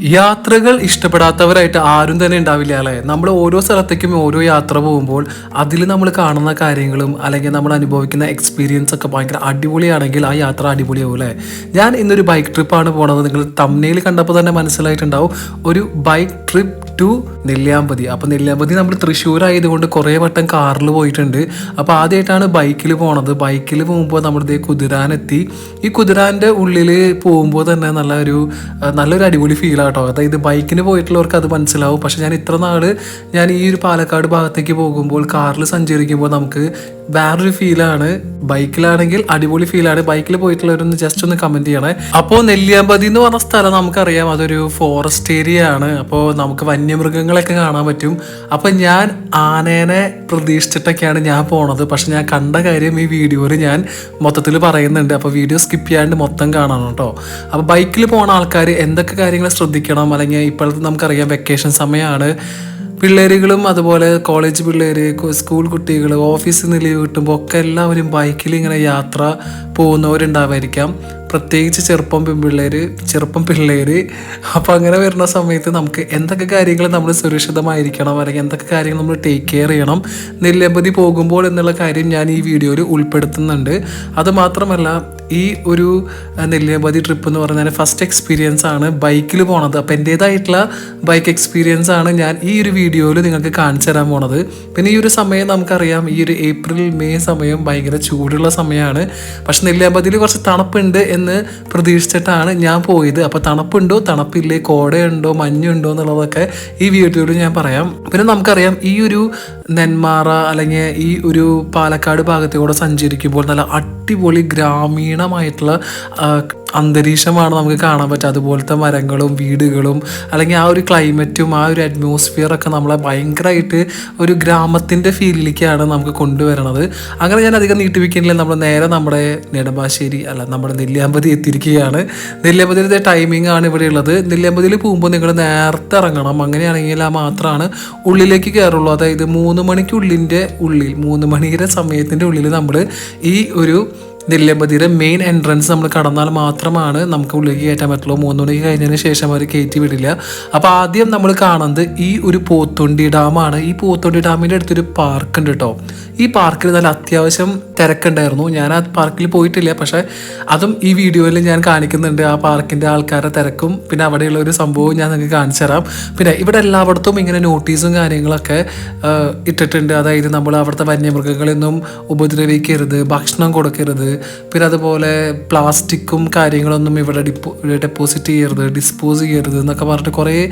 യാത്രകൾ ഇഷ്ടപ്പെടാത്തവരായിട്ട് ആരും തന്നെ ഉണ്ടാവില്ല അല്ലേ? നമ്മൾ ഓരോ സ്ഥലത്തേക്കും ഓരോ യാത്ര പോകുമ്പോൾ അതിൽ നമ്മൾ കാണുന്ന കാര്യങ്ങളും അല്ലെങ്കിൽ നമ്മൾ അനുഭവിക്കുന്ന എക്സ്പീരിയൻസ് ഒക്കെ ഭയങ്കര അടിപൊളിയാണെങ്കിൽ ആ യാത്ര അടിപൊളിയാവും അല്ലേ? ഞാൻ ഇന്നൊരു ബൈക്ക് ട്രിപ്പാണ് പോണത്. നിങ്ങൾ തമ്മിൽ കണ്ടപ്പോൾ തന്നെ മനസ്സിലായിട്ടുണ്ടാവും. ഒരു ബൈക്ക് ട്രിപ്പ് ടു നെല്ലിയാമ്പതി. അപ്പോൾ നെല്ലിയാമ്പതി നമ്മൾ തൃശ്ശൂർ ആയതുകൊണ്ട് കുറേ വട്ടം കാറിൽ പോയിട്ടുണ്ട്. അപ്പോൾ ആദ്യമായിട്ടാണ് ബൈക്കിൽ പോണത്. ബൈക്കിൽ പോകുമ്പോൾ നമ്മളിതേ കുതിരാനെത്തി. ഈ കുതിരാന്റെ ഉള്ളിൽ പോകുമ്പോൾ തന്നെ നല്ലൊരു നല്ലൊരു അടിപൊളി ഫീൽ ആട്ടോ. അതായത് ബൈക്കിന് പോയിട്ടുള്ളവർക്ക് അത് മനസ്സിലാവും. പക്ഷേ ഞാൻ ഇത്ര നാൾ ഞാൻ ഈ ഒരു പാലക്കാട് ഭാഗത്തേക്ക് പോകുമ്പോൾ കാറിൽ സഞ്ചരിക്കുമ്പോൾ നമുക്ക് വേറൊരു ഫീലാണ്. ബൈക്കിലാണെങ്കിൽ അടിപൊളി ഫീലാണ്. ബൈക്കിൽ പോയിട്ടുള്ളവരൊന്ന് ജസ്റ്റ് ഒന്ന് കമന്റ് ചെയ്യണേ. അപ്പോൾ നെല്ലിയാമ്പതി എന്ന് പറഞ്ഞ സ്ഥലം നമുക്കറിയാം. അതൊരു ഫോറസ്റ്റ് ഏരിയ ആണ്. അപ്പോൾ നമുക്ക് വന്യമൃഗങ്ങളൊക്കെ കാണാൻ പറ്റും. അപ്പോൾ ഞാൻ ആനേനെ പ്രതീക്ഷിച്ചിട്ടൊക്കെയാണ് ഞാൻ പോണത്. പക്ഷെ ഞാൻ കണ്ട കാര്യം ഈ വീഡിയോയിൽ ഞാൻ മൊത്തത്തിൽ പറയുന്നുണ്ട്. അപ്പോൾ വീഡിയോ സ്കിപ്പ് ചെയ്യാണ്ട് മൊത്തം കാണണം കേട്ടോ. അപ്പോൾ ബൈക്കിൽ പോണ ആൾക്കാർ എന്തൊക്കെ കാര്യങ്ങൾ ശ്രദ്ധിക്കണം? അല്ലെങ്കിൽ ഇപ്പോഴത്തെ നമുക്കറിയാം വെക്കേഷൻ സമയമാണ് പിള്ളേരുകളും അതുപോലെ കോളേജ് പിള്ളേർ സ്കൂൾ കുട്ടികൾ നിന്ന് ലീവ് കിട്ടുമ്പോൾ ഒക്കെ എല്ലാവരും ബൈക്കിൽ ഇങ്ങനെ യാത്ര പോകുന്നവരുണ്ടാവായിരിക്കാം. പ്രത്യേകിച്ച് ചെറുപ്പം പെൺപിള്ളേർ ചെറുപ്പം പിള്ളേർ അപ്പോൾ അങ്ങനെ വരുന്ന സമയത്ത് നമുക്ക് എന്തൊക്കെ കാര്യങ്ങൾ നമ്മൾ സുരക്ഷിതമായിരിക്കണം? അല്ലെങ്കിൽ എന്തൊക്കെ കാര്യങ്ങൾ നമ്മൾ ടേക്ക് കെയർ ചെയ്യണം? നെല്ലമ്പതി പോകുമ്പോൾ എന്നുള്ള കാര്യം ഞാൻ ഈ വീഡിയോയിൽ ഉൾപ്പെടുത്തുന്നുണ്ട്. അതുമാത്രമല്ല ഈ ഒരു നെല്ലിയാമ്പതി ട്രിപ്പ് എന്ന് പറഞ്ഞാൽ ഫസ്റ്റ് എക്സ്പീരിയൻസ് ആണ് ബൈക്കിൽ പോണത്. അപ്പോൾ എന്റേതായിട്ടുള്ള ബൈക്ക് എക്സ്പീരിയൻസ് ആണ് ഞാൻ ഈ ഒരു വീഡിയോയിൽ നിങ്ങൾക്ക് കാണിച്ചു തരാൻ പോണത്. പിന്നെ ഈ ഒരു സമയം നമുക്കറിയാം ഈ ഒരു ഏപ്രിൽ മെയ് സമയം ഭയങ്കര ചൂടുള്ള സമയമാണ് പക്ഷെ നെല്ലിയാമ്പതിയിൽ കുറച്ച് തണുപ്പുണ്ട് എന്ന് പ്രതീക്ഷിച്ചിട്ടാണ് ഞാൻ പോയത്. അപ്പോൾ തണുപ്പുണ്ടോ? തണുപ്പില്ലേ? കോടയുണ്ടോ? മഞ്ഞുണ്ടോ എന്നുള്ളതൊക്കെ ഈ വീഡിയോയിൽ ഞാൻ പറയാം. പിന്നെ നമുക്കറിയാം ഈ ഒരു നെന്മാറ അല്ലെങ്കിൽ ഈ ഒരു പാലക്കാട് ഭാഗത്തൂടെ സഞ്ചരിക്കുമ്പോൾ നല്ല അടിപൊളി ഗ്രാമീണമായിട്ടുള്ള അന്തരീക്ഷമാണ് നമുക്ക് കാണാൻ പറ്റുക. അതുപോലത്തെ മരങ്ങളും വീടുകളും അല്ലെങ്കിൽ ആ ഒരു ക്ലൈമറ്റും ആ ഒരു അറ്റ്മോസ്ഫിയറൊക്കെ നമ്മളെ ഭയങ്കരമായിട്ട് ഒരു ഗ്രാമത്തിന്റെ ഫീലിലേക്കാണ് നമുക്ക് കൊണ്ടുവരണത്. അങ്ങനെ ഞാൻ അധികം നീട്ടിപ്പിക്കുന്നില്ല നമ്മൾ നേരെ നമ്മുടെ നെടുമ്പാശ്ശേരി അല്ല നമ്മുടെ നെല്ലിയാമ്പതി എത്തിയിരിക്കുകയാണ്. നെല്ലിയാമ്പതിയിലത്തെ ടൈമിംഗ് ആണ് ഇവിടെ ഉള്ളത്. നെല്ലിയാമ്പതിയിൽ പോകുമ്പോൾ നിങ്ങൾ നേരത്തെ ഇറങ്ങണം. അങ്ങനെയാണെങ്കിൽ ആ മാത്രമാണ് ഉള്ളിലേക്ക് കയറുള്ളൂ. അതായത് മൂന്ന് മണിക്കുള്ളിന്റെ ഉള്ളിൽ മൂന്ന് മണിയുടെ സമയത്തിന്റെ ഉള്ളിൽ നമ്മൾ ഈ ഒരു നെല്ലിയമ്പതിയുടെ മെയിൻ എൻട്രൻസ് നമ്മൾ കടന്നാൽ മാത്രമാണ് നമുക്ക് ഉള്ളിലേക്ക് കയറ്റാൻ പറ്റുള്ളൂ. മൂന്ന് മണിക്ക് കഴിഞ്ഞതിന് ശേഷം അവർ കയറ്റി വിടില്ല. അപ്പോൾ ആദ്യം നമ്മൾ കാണുന്നത് ഈ ഒരു പോത്തുണ്ടി ഡാമാണ്. ഈ പോത്തുണ്ടി ഡാമിന്റെ അടുത്തൊരു പാർക്ക് ഉണ്ട് കേട്ടോ ഈ പാർക്കിൽ നല്ല അത്യാവശ്യം തിരക്കുണ്ടായിരുന്നു. ഞാൻ ആ പാർക്കിൽ പോയിട്ടില്ല. പക്ഷേ അതും ഈ വീഡിയോയിൽ ഞാൻ കാണിക്കുന്നുണ്ട്. ആ പാർക്കിന്റെ ആൾക്കാരുടെ തിരക്കും പിന്നെ അവിടെയുള്ള ഒരു സംഭവം ഞാൻ നിങ്ങൾക്ക് കാണിച്ചു തരാം. പിന്നെ ഇവിടെ എല്ലായിടത്തും ഇങ്ങനെ നോട്ടീസും കാര്യങ്ങളൊക്കെ ഇട്ടിട്ടുണ്ട്. അതായത് നമ്മൾ അവിടുത്തെ വന്യമൃഗങ്ങളെയൊന്നും ഉപദ്രവിക്കരുത് ഭക്ഷണം കൊടുക്കരുത് പിന്നെ അതുപോലെ പ്ലാസ്റ്റിക്കും കാര്യങ്ങളൊന്നും ഇവിടെ ഡിപ്പോ ഡെപ്പോസിറ്റ് ചെയ്യരുത് ഡിസ്പോസ് ചെയ്യരുത് എന്നൊക്കെ പറഞ്ഞിട്ട് കുറേ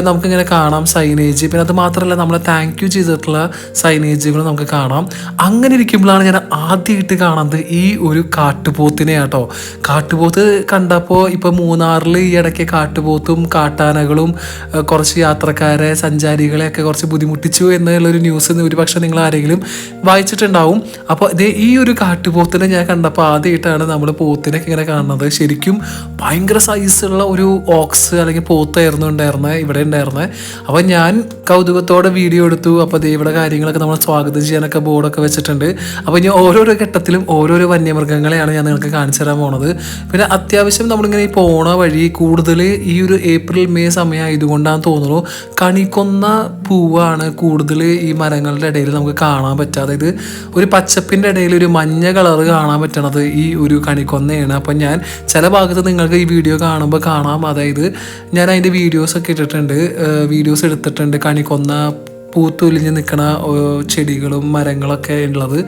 നമുക്കിങ്ങനെ കാണാം സൈനേജ് പിന്നെ അത് മാത്രമല്ല നമ്മളെ താങ്ക് യു ചെയ്തിട്ടുള്ള സൈനേജുകൾ നമുക്ക് കാണാം. അങ്ങനെ ഇരിക്കുമ്പോഴാണ് ഞാൻ ആദ്യമായിട്ട് കാണുന്നത് ഈ ഒരു കാട്ടുപോത്തിനെ കേട്ടോ. കാട്ടുപോത്ത് കണ്ടപ്പോൾ ഇപ്പോൾ മൂന്നാറിൽ ഈ ഇടയ്ക്ക് കാട്ടുപോത്തും കാട്ടാനകളും കുറച്ച് യാത്രക്കാരെ സഞ്ചാരികളെയൊക്കെ കുറച്ച് ബുദ്ധിമുട്ടിച്ചു എന്നുള്ളൊരു ന്യൂസ് ഒരുപക്ഷെ നിങ്ങൾ ആരെങ്കിലും വായിച്ചിട്ടുണ്ടാവും. അപ്പോൾ ഇതേ ഈ ഒരു കാട്ടുപോത്തിനെ ഞാൻ കണ്ടപ്പോൾ ആദ്യമായിട്ടാണ് നമ്മൾ പോത്തിനൊക്കെ ഇങ്ങനെ കാണുന്നത്. ശരിക്കും ഭയങ്കര സൈസുള്ള ഒരു ഓക്സ് അല്ലെങ്കിൽ പോത്തായിരുന്നു ഉണ്ടായിരുന്നത് ഇവിടെ ഉണ്ടായിരുന്നത് അപ്പോൾ ഞാൻ കൗതുകത്തോടെ വീഡിയോ എടുത്തു. അപ്പോൾ ദേ ഇവിടെ കാര്യങ്ങളൊക്കെ നമ്മൾ സ്വാഗതം ചെയ്യാനൊക്കെ ബോർഡൊക്കെ വെച്ചിട്ടുണ്ട്. അപ്പോൾ ഇനി ഓരോരോ ഘട്ടത്തിലും ഓരോരോ വന്യമൃഗങ്ങളെയാണ് ഞാൻ നിങ്ങൾക്ക് കാണിച്ചു തരാൻ പോണത്. പിന്നെ അത്യാവശ്യം നമ്മളിങ്ങനെ ഈ പോണ വഴി കൂടുതൽ ഈ ഒരു ഏപ്രിൽ മെയ് സമയമായതുകൊണ്ടാണ് തോന്നുന്നു. കണിക്കൊന്ന പൂവാണ് കൂടുതൽ ഈ മരങ്ങളുടെ ഇടയിൽ നമുക്ക് കാണാൻ പറ്റുക. അതായത് ഒരു പച്ചപ്പിന്റെ ഇടയിൽ ഒരു മഞ്ഞ കളർ കാണാൻ പറ്റണത് ഈ ഒരു കണിക്കൊന്നയാണ്. അപ്പം ഞാൻ ചില ഭാഗത്ത് നിങ്ങൾക്ക് ഈ വീഡിയോ കാണുമ്പോൾ കാണാം. അതായത് ഞാൻ അതിന്റെ വീഡിയോസൊക്കെ ഇട്ടിട്ടുണ്ട്. വീഡിയോസ് എടുത്തിട്ടുണ്ട്. കണിക്കൊന്ന പൂത്തൊലിഞ്ഞ് നിൽക്കണ ചെടികളും മരങ്ങളൊക്കെ ഉള്ളത്.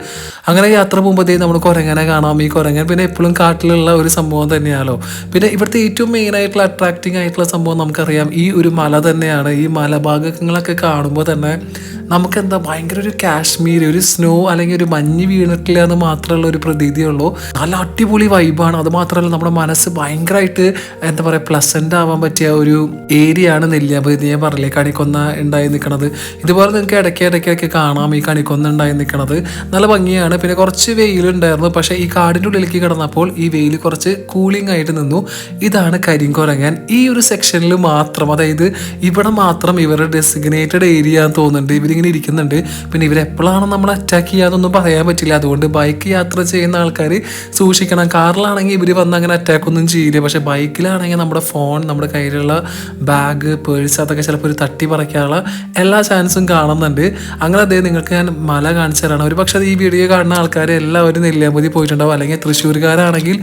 അങ്ങനെ യാത്ര പോകുമ്പോഴത്തേ നമ്മൾ കുരങ്ങനെ കാണാം. ഈ കുരങ്ങൻ പിന്നെ എപ്പോഴും കാട്ടിലുള്ള ഒരു സംഭവം തന്നെയാണല്ലോ പിന്നെ ഇവിടുത്തെ ഏറ്റവും മെയിൻ ആയിട്ടുള്ള അട്രാക്റ്റിംഗ് ആയിട്ടുള്ള സംഭവം നമുക്കറിയാം. ഈ ഒരു മല തന്നെയാണ്. ഈ മലഭാഗങ്ങളൊക്കെ കാണുമ്പോൾ തന്നെ നമുക്ക് എന്താ ഭയങ്കര ഒരു കാശ്മീർ ഒരു സ്നോ അല്ലെങ്കിൽ ഒരു മഞ്ഞ് വീണിട്ടില്ല എന്ന് മാത്രമുള്ള ഒരു പ്രതീതിയുള്ളൂ. നല്ല അടിപൊളി വൈബാണ് അത് മാത്രമല്ല നമ്മുടെ മനസ്സ് ഭയങ്കരമായിട്ട് എന്താ പറയുക പ്ലസന്റ് ആവാൻ പറ്റിയ ഒരു ഏരിയ ആണ് നെല്ലിയാമ്പതി ഞാൻ പറഞ്ഞില്ലേ കണിക്കൊന്ന ഉണ്ടായി നിൽക്കണത് ഇതുപോലെ നിങ്ങൾക്ക് ഇടയ്ക്ക് ഇടയ്ക്കൊക്കെ കാണാം ഈ കണിക്കൊന്ന ഉണ്ടായി നിൽക്കണത് നല്ല ഭംഗിയാണ്. പിന്നെ കുറച്ച് വെയിലുണ്ടായിരുന്നു. പക്ഷേ ഈ കാടിന്റെ ഉള്ളിലേക്ക് കിടന്നപ്പോൾ ഈ വെയിൽ കുറച്ച് കൂളിംഗ് ആയിട്ട് നിന്നു. ഇതാണ് കരിങ്കുരങ്ങൻ. ഈ ഒരു സെക്ഷനിൽ മാത്രം അതായത് ഇവിടെ മാത്രം ഇവരുടെ ഡെസിഗ്നേറ്റഡ് ഏരിയ എന്ന് തോന്നുന്നുണ്ട്. ഇവരിങ്ങനെ ഇങ്ങനെ ഇരിക്കുന്നുണ്ട്. പിന്നെ ഇവരെപ്പോഴാണ് നമ്മൾ അറ്റാക്ക് ചെയ്യാതൊന്നും പറയാൻ പറ്റില്ല. അതുകൊണ്ട് ബൈക്ക് യാത്ര ചെയ്യുന്ന ആൾക്കാർ സൂക്ഷിക്കണം. കാറിലാണെങ്കിൽ ഇവർ വന്ന് അങ്ങനെ അറ്റാക്ക് ഒന്നും ചെയ്യില്ല. പക്ഷേ ബൈക്കിലാണെങ്കിൽ നമ്മുടെ ഫോൺ നമ്മുടെ കയ്യിലുള്ള ബാഗ് പേഴ്സ് അതൊക്കെ ചിലപ്പോൾ ഒരു തട്ടി പറിക്കാനുള്ള എല്ലാ ചാൻസും കാണുന്നുണ്ട്. അങ്ങനെ അതേ നിങ്ങൾക്ക് ഞാൻ മല കാണിച്ചു തരാണ്. ഒരു പക്ഷേ ഈ വീഡിയോ കാണുന്ന ആൾക്കാർ എല്ലാവരും നെല്ലിയാമ്പതി പോയിട്ടുണ്ടാവും. അല്ലെങ്കിൽ തൃശ്ശൂർകാരാണെങ്കിൽ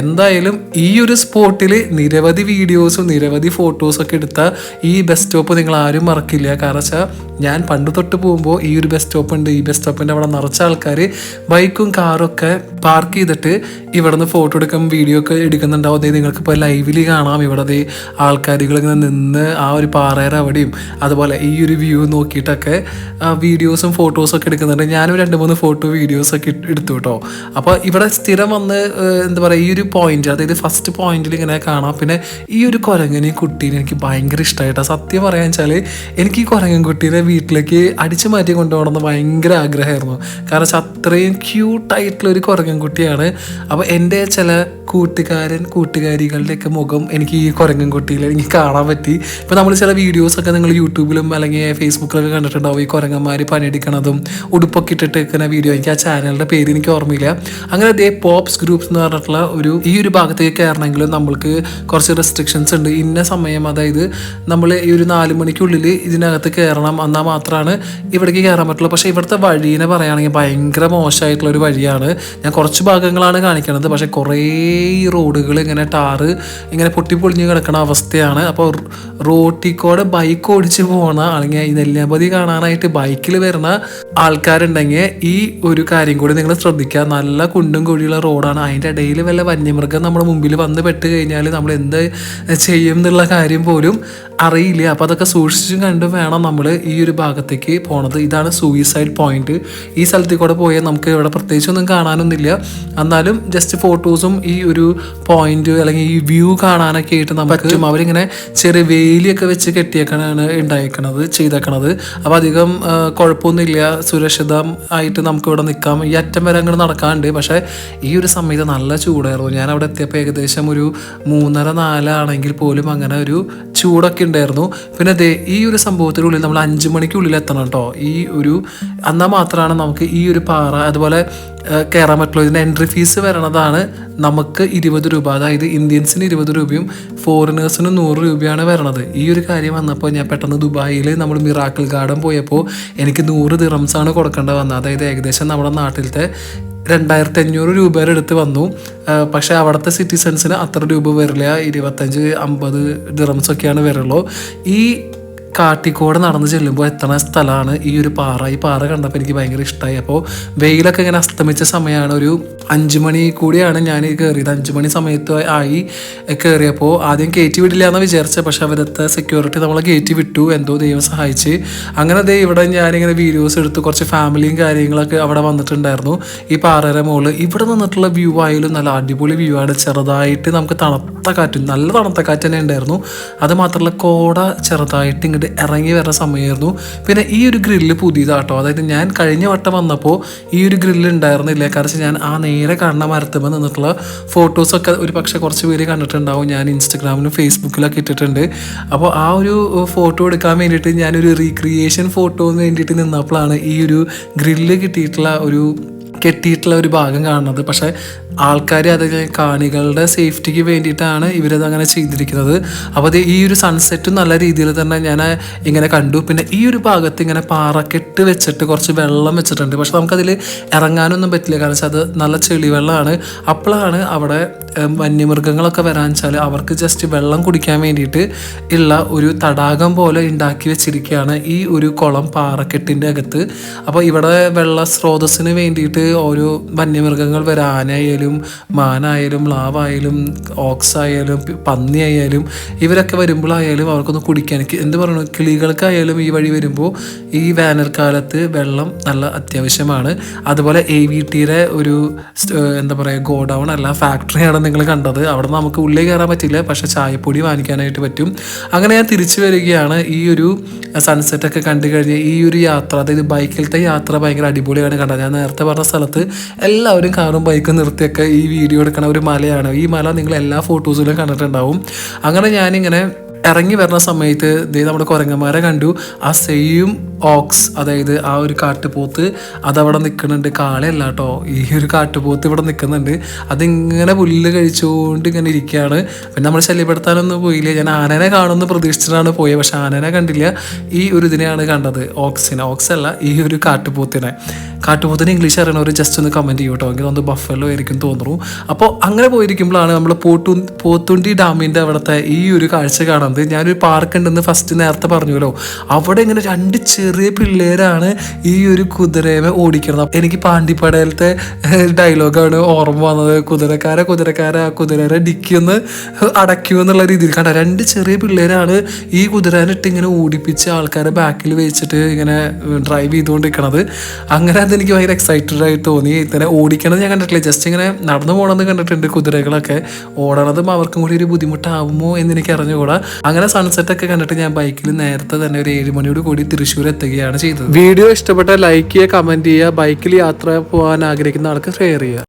എന്തായാലും ഈ ഒരു സ്പോട്ടിൽ നിരവധി വീഡിയോസും നിരവധി ഫോട്ടോസും ഒക്കെ എടുത്ത ഈ ബസ് സ്റ്റോപ്പ് നിങ്ങൾ ആരും മറക്കില്ല. കാരണം വെച്ചാൽ ഞാൻ പണ്ട് തൊട്ട് പോകുമ്പോൾ ഈ ഒരു ബസ് സ്റ്റോപ്പ് ഉണ്ട് ഈ ബസ് സ്റ്റോപ്പിന്റെ അവിടെ നിറച്ച ആൾക്കാർ ബൈക്കും കാറും ഒക്കെ പാർക്ക് ചെയ്തിട്ട് ഇവിടെ നിന്ന് ഫോട്ടോ എടുക്കും വീഡിയോ ഒക്കെ എടുക്കുന്നുണ്ടാവും. അതേ നിങ്ങൾക്ക് ഇപ്പോൾ ലൈവിൽ കാണാം. ഇവിടെ ആൾക്കാരികളിങ്ങനെ നിന്ന് ആ ഒരു പാറയുടെ അവിടെയും അതുപോലെ ഈ ഒരു വ്യൂ നോക്കിയിട്ടൊക്കെ വീഡിയോസും ഫോട്ടോസും ഒക്കെ എടുക്കുന്നുണ്ട്. ഞാനും രണ്ട് മൂന്ന് ഫോട്ടോ വീഡിയോസ് ഒക്കെ ഇട്ട് എടുത്തു കേട്ടോ അപ്പോൾ ഇവിടെ സ്ഥിരം വന്ന് എന്താ പറയുക ഈ ഒരു പോയിന്റ് അതായത് ഫസ്റ്റ് പോയിന്റിൽ ഇങ്ങനെ കാണാം. പിന്നെ ഈ ഒരു കുരങ്ങനെയും കുട്ടീനെ എനിക്ക് ഭയങ്കര ഇഷ്ടമായിട്ടാണ് സത്യം പറയാൻ വെച്ചാൽ എനിക്ക് ഈ കുരങ്ങൻ കുട്ടീനെ വീട്ടിലേക്ക് അടിച്ചു മാറ്റി കൊണ്ടുപോകണമെന്ന് ഭയങ്കര ആഗ്രഹമായിരുന്നു. കാരണം അത്രയും ക്യൂട്ടായിട്ടുള്ള ഒരു കുരങ്ങൻ കുട്ടിയാണ്. അപ്പോൾ എന്റെ ചില കൂട്ടുകാരൻ കൂട്ടുകാരികളുടെയൊക്കെ മുഖം എനിക്ക് ഈ കുരങ്ങൻ കുട്ടിയിൽ എനിക്ക് കാണാൻ പറ്റി. ഇപ്പോൾ നമ്മൾ ചില വീഡിയോസൊക്കെ നിങ്ങൾ യൂട്യൂബിലും അല്ലെങ്കിൽ ഫേസ്ബുക്കിലൊക്കെ കണ്ടിട്ടുണ്ടാവും ഈ കുരങ്ങന്മാർ പണിയെടുക്കണതും ഉടുപ്പൊക്കെ ഇട്ടിട്ട് നിൽക്കുന്ന വീഡിയോ എനിക്ക് ആ ചാനലിന്റെ പേര് എനിക്ക് ഓർമ്മയില്ല. അങ്ങനെ അതേ പോപ്സ് ഗ്രൂപ്പ്സ് എന്ന് പറഞ്ഞിട്ടുള്ള ഒരു ഈ ഒരു ഭാഗത്തേക്ക് കയറണമെങ്കിലും നമ്മൾക്ക് കുറച്ച് റെസ്ട്രിക്ഷൻസ് ഉണ്ട്. ഇന്ന സമയം അതായത് നമ്മൾ ഈ ഒരു നാല് മണിക്കുള്ളിൽ ഇതിനകത്ത് കയറണം. എന്നാൽ മാത്രമാണ് ഇവിടേക്ക് കയറാൻ പറ്റുള്ളൂ. പക്ഷേ ഇവിടുത്തെ വഴീനെ പറയുകയാണെങ്കിൽ ഭയങ്കര മോശമായിട്ടുള്ള ഒരു വഴിയാണ്. ഞാൻ കുറച്ച് ഭാഗങ്ങളാണ് കാണിക്കുന്നത് പക്ഷേ കുറേ റോഡുകൾ ഇങ്ങനെ ടാറ് ഇങ്ങനെ പൊട്ടി പൊട്ടിപ്പൊളിഞ്ഞ് കിടക്കുന്ന അവസ്ഥയാണ്. അപ്പോൾ റോട്ടിൽ കൂടെ ബൈക്ക് ഓടിച്ച് പോകണ അല്ലെങ്കിൽ ഈ നെല്ലിയാമ്പതി കാണാനായിട്ട് ബൈക്കിൽ വരുന്ന ആൾക്കാരുണ്ടെങ്കിൽ ഈ ഒരു കാര്യം കൂടി നിങ്ങൾ ശ്രദ്ധിക്കുക. നല്ല കുണ്ടും കുഴിയുള്ള റോഡാണ്. അതിന്റെ ഇടയിൽ വല്ല വന്യമൃഗം നമ്മുടെ മുമ്പിൽ വന്ന് പെട്ട് കഴിഞ്ഞാൽ നമ്മൾ എന്ത് ചെയ്യും എന്നുള്ള കാര്യം പോലും അറിയില്ല. അപ്പോൾ അതൊക്കെ സൂക്ഷിച്ചും കണ്ടും വേണം നമ്മൾ ഈ ഒരു ഭാഗത്തേക്ക് പോണത്. ഇതാണ് സൂയിസൈഡ് പോയിന്റ് ഈ സ്ഥലത്തിൽ കൂടെ പോയാൽ നമുക്ക് ഇവിടെ പ്രത്യേകിച്ചൊന്നും കാണാനൊന്നുമില്ല. എന്നാലും ജസ്റ്റ് ഫോട്ടോസും ഈ ഒരു പോയിന്റ് അല്ലെങ്കിൽ ഈ വ്യൂ കാണാനൊക്കെ ആയിട്ട് നമുക്ക് പറ്റും. അവരിങ്ങനെ ചെറിയ വേലിയൊക്കെ വെച്ച് കെട്ടിയേക്കാനാണ് ഉണ്ടായേക്കണത് ചെയ്തേക്കണത്. അപ്പോൾ അധികം കുഴപ്പമൊന്നുമില്ല. സുരക്ഷിതം ആയിട്ട് നമുക്ക് ഇവിടെ നിൽക്കാം. ഈ അറ്റം വരെ അങ്ങോട്ട് നടക്കാണ്ട് പക്ഷേ ഈ ഒരു സമയത്ത് നല്ല ചൂടായിരുന്നു. ഞാൻ അവിടെ എത്തിയപ്പോൾ ഏകദേശം ഒരു മൂന്നര നാലാണെങ്കിൽ പോലും അങ്ങനെ ഒരു ചൂടൊക്കെ ഉണ്ടായിരുന്നു. പിന്നെ അതെ ഈ ഒരു സംഭവത്തിനുള്ളിൽ നമ്മൾ അഞ്ച് മണിക്കുള്ളിൽ എത്തണം കേട്ടോ ഈ ഒരു എന്നാൽ മാത്രമാണ് നമുക്ക് ഈ ഒരു പാറ അതുപോലെ കയറാൻ പറ്റുള്ളൂ. ഇതിന്റെ എൻട്രി ഫീസ് വരണതാണ് നമുക്ക് ഇരുപത് രൂപ. അതായത് ഇന്ത്യൻസിന് ഇരുപത് രൂപയും ഫോറിനേഴ്സിന് നൂറ് രൂപയാണ് വരണത്. ഈ ഒരു കാര്യം വന്നപ്പോൾ ഞാൻ പെട്ടെന്ന് ദുബായിൽ നമ്മൾ മിറാക്കിൾ ഗാർഡൻ പോയപ്പോൾ എനിക്ക് നൂറ് ദിറംസാണ് കൊടുക്കേണ്ടത് വന്നത്. അതായത് ഏകദേശം നമ്മുടെ നാട്ടിലത്തെ രണ്ടായിരത്തി അഞ്ഞൂറ് രൂപ വരെ എടുത്ത് വന്നു. പക്ഷേ അവിടുത്തെ സിറ്റിസൺസിന് അത്ര രൂപ വരില്ല. ഇരുപത്തഞ്ച് അമ്പത് ദിറംസ് ഒക്കെയാണ് വരുള്ളൂ. ഈ കാട്ടിക്കോട് നടന്ന് ചെല്ലുമ്പോൾ എത്തണ സ്ഥലമാണ് ഈ ഒരു പാറ. ഈ പാറ കണ്ടപ്പോൾ എനിക്ക് ഭയങ്കര ഇഷ്ടമായി അപ്പോൾ വെയിലൊക്കെ ഇങ്ങനെ അസ്തമിച്ച സമയമാണ് ഒരു അഞ്ച് മണി കൂടിയാണ് ഞാൻ കയറിയത് അഞ്ച് മണി സമയത്ത് ആയി കയറിയപ്പോൾ ആദ്യം കയറ്റി വിടില്ല എന്ന് വിചാരിച്ചത് പക്ഷെ അവരത്തെ സെക്യൂരിറ്റി നമ്മളെ കയറ്റി വിട്ടു. എന്തോ ദൈവം സഹായിച്ച്. അങ്ങനെ ദേ ഇവിടെ ഞാനിങ്ങനെ വീഡിയോസ് എടുത്ത് കുറച്ച് ഫാമിലിയും കാര്യങ്ങളൊക്കെ അവിടെ വന്നിട്ടുണ്ടായിരുന്നു. ഈ പാറയുടെ മുകളിൽ ഇവിടെ നിന്നിട്ടുള്ള വ്യൂ ആയാലും നല്ല അടിപൊളി വ്യൂ ആണ്. ചെറുതായിട്ട് നമുക്ക് തണുത്ത കാറ്റും നല്ല തണുത്ത കാറ്റ് തന്നെ ഉണ്ടായിരുന്നു. അത് മാത്രമല്ല കോട ചെറുതായിട്ട് ഇറങ്ങി വരുന്ന സമയമായിരുന്നു. പിന്നെ ഈ ഒരു ഗ്രില്ല് പുതിയതാട്ടോ. അതായത് ഞാൻ കഴിഞ്ഞ വട്ടം വന്നപ്പോൾ ഈ ഒരു ഗ്രില്ല് ഉണ്ടായിരുന്നില്ല? കാരണം ഞാൻ ആ നേരെ കാണുന്ന മരത്തുമ്പോൾ നിന്നിട്ടുള്ള ഫോട്ടോസൊക്കെ ഒരു പക്ഷേ കുറച്ച് പേര് കണ്ടിട്ടുണ്ടാവും. ഞാൻ ഇൻസ്റ്റഗ്രാമിലും ഫേസ്ബുക്കിലൊക്കെ ഇട്ടിട്ടുണ്ട്. അപ്പോൾ ആ ഒരു ഫോട്ടോ എടുക്കാൻ വേണ്ടിയിട്ട് ഞാനൊരു റീക്രിയേഷൻ ഫോട്ടോന്ന് വേണ്ടിയിട്ട് നിന്നപ്പോഴാണ് ഈ ഒരു ഗ്രില്ല് കിട്ടിയിട്ടുള്ള ഒരു കെട്ടിയിട്ടുള്ള ഒരു ഭാഗം കാണുന്നത്. പക്ഷേ ആൾക്കാർ അത് കാണികളുടെ സേഫ്റ്റിക്ക് വേണ്ടിയിട്ടാണ് ഇവരത് അങ്ങനെ ചെയ്തിരിക്കുന്നത്. അപ്പോൾ ഈ ഒരു സൺസെറ്റും നല്ല രീതിയിൽ തന്നെ ഞാൻ ഇങ്ങനെ കണ്ടു. പിന്നെ ഈ ഒരു ഭാഗത്ത് ഇങ്ങനെ പാറക്കെട്ട് വെച്ചിട്ട് കുറച്ച് വെള്ളം വെച്ചിട്ടുണ്ട്. പക്ഷെ നമുക്കതിൽ ഇറങ്ങാനൊന്നും പറ്റില്ല. കാരണം അത് നല്ല ചെളി വെള്ളമാണ് അപ്പോഴാണ് അവിടെ വന്യമൃഗങ്ങളൊക്കെ വരാൻ വെച്ചാൽ അവർക്ക് ജസ്റ്റ് വെള്ളം കുടിക്കാൻ വേണ്ടിയിട്ട് ഉള്ള ഒരു തടാകം പോലെ ഉണ്ടാക്കി വെച്ചിരിക്കുകയാണ് ഈ ഒരു കുളം പാറക്കെട്ടിന്റെ അകത്ത്. അപ്പോൾ ഇവിടെ വെള്ള സ്രോതസ്സിന് വേണ്ടിയിട്ട് ഓരോ വന്യമൃഗങ്ങൾ വരാൻ ആനയായാലും മാനായാലും ലാവായാലും ഓക്സ് ആയാലും പന്നി ആയാലും ഇവരൊക്കെ വരുമ്പോഴായാലും അവർക്കൊന്ന് കുടിക്കാൻ. എന്ത് പറയണു? കിളികൾക്കായാലും ഈ വഴി വരുമ്പോൾ ഈ വേനൽക്കാലത്ത് വെള്ളം നല്ല അത്യാവശ്യമാണ്. അതുപോലെ എ വി ടിയുടെ ഒരു എന്താ പറയുക ഗോഡൗൺ അല്ല ഫാക്ടറിയാണ് നിങ്ങൾ കണ്ടത്. അവിടെ നമുക്ക് ഉള്ളിൽ കയറാൻ പറ്റില്ല പക്ഷെ ചായപ്പൊടി വാങ്ങിക്കാനായിട്ട് പറ്റും. അങ്ങനെ ഞാൻ തിരിച്ചു വരികയാണ്. ഈ ഒരു സൺസെറ്റൊക്കെ കണ്ടു കഴിഞ്ഞ് ഈ ഒരു യാത്ര അതായത് ബൈക്കിലത്തെ യാത്ര ഭയങ്കര അടിപൊളിയാണ് കണ്ടത്. ഞാൻ നേരത്തെ പറഞ്ഞ സ്ഥലത്ത് എല്ലാവരും കാറും ബൈക്കും നിർത്തിയൊക്കെ ഈ വീഡിയോ എടുക്കണ ഒരു മലയാണ്. ഈ മല നിങ്ങൾ എല്ലാ ഫോട്ടോസിലും കണ്ടിട്ടുണ്ടാവും. അങ്ങനെ ഞാനിങ്ങനെ ഇറങ്ങി വരുന്ന സമയത്ത് ദേ നമ്മുടെ കുരങ്ങന്മാരെ കണ്ടു. ആ സെയിം ഓക്സ് അതായത് ആ ഒരു കാട്ടുപോത്ത് അതവിടെ നിൽക്കുന്നുണ്ട് കാളയല്ല കേട്ടോ ഈ ഒരു കാട്ടുപോത്ത് ഇവിടെ നിൽക്കുന്നുണ്ട് അതിങ്ങനെ പുല്ല് കഴിച്ചുകൊണ്ട് ഇങ്ങനെ ഇരിക്കുകയാണ്. പിന്നെ നമ്മൾ ശല്യപ്പെടുത്താനൊന്നും പോയില്ല. ഞാൻ ആനനെ കാണുമെന്ന് പ്രതീക്ഷിച്ചിട്ടാണ് പോയത് പക്ഷെ ആനനെ കണ്ടില്ല. ഈ ഒരു ഇതിനെയാണ് കണ്ടത്. ഓക്സിനെ ഓക്സ് അല്ല ഈ ഒരു കാട്ടുപോത്തിനെ. കാട്ടുപോത്തിന് ഇംഗ്ലീഷ് അറിയണവർ ജസ്റ്റ് ഒന്ന് കമന്റ് ചെയ്യും കേട്ടോ എങ്കിൽ ഒന്ന് ബഫലോ ആയിരിക്കും തോന്നുന്നു. അപ്പോൾ അങ്ങനെ പോയിരിക്കുമ്പോഴാണ് നമ്മൾ പോട്ടു പോത്തുണ്ടി ഡാമിന്റെ അവിടുത്തെ ഈ ഒരു കാഴ്ച കാണുന്നത്. ഞാനൊരു പാർക്ക് ഉണ്ടെന്ന് ഫസ്റ്റ് നേരത്തെ പറഞ്ഞല്ലോ അവിടെ ഇങ്ങനെ രണ്ട് ചെറിയ പിള്ളേരാണ് ഈ ഒരു കുതിരയെ ഓടിക്കുന്നത്. എനിക്ക് പാണ്ടിപ്പടയിലത്തെ ഡയലോഗാണ് ഓർമ്മ വന്നത്. കുതിരക്കാര കുതിരക്കാരെ ആ ഡിക്കുമെന്ന് അടയ്ക്കുമെന്നുള്ള രീതിയിൽ കണ്ട. രണ്ട് ചെറിയ പിള്ളേരാണ് ഈ കുതിരനിട്ട് ഇങ്ങനെ ഓടിപ്പിച്ച് ആൾക്കാരെ ബാക്കിൽ വെച്ചിട്ട് ഇങ്ങനെ ഡ്രൈവ് ചെയ്തുകൊണ്ടിരിക്കണത്. അങ്ങനെ അതെനിക്ക് ഭയങ്കര എക്സൈറ്റഡ് ആയി തോന്നി. ഇങ്ങനെ ഓടിക്കണത് ഞാൻ കണ്ടിട്ടില്ല. ജസ്റ്റ് ഇങ്ങനെ നടന്നു പോകണമെന്ന് കണ്ടിട്ടുണ്ട് കുതിരകളൊക്കെ. ഓടണതും അവർക്കും കൂടി ഒരു ബുദ്ധിമുട്ടാവുമോ എന്ന് എനിക്ക് അറിഞ്ഞുകൂടാ. അങ്ങനെ സൺസെറ്റ് ഒക്കെ കണ്ടിട്ട് ഞാൻ ബൈക്കിൽ നേരത്തെ തന്നെ ഒരു ഏഴ് മണിയോട് കൂടി തൃശ്ശൂർ എത്തുകയാണ് ചെയ്തത്. വീഡിയോ ഇഷ്ടപ്പെട്ട ലൈക്ക് ചെയ്യുക കമന്റ് ചെയ്യുക ബൈക്കിൽ യാത്ര പോകാൻ ആഗ്രഹിക്കുന്ന ആൾക്ക് ഷെയർ ചെയ്യുക.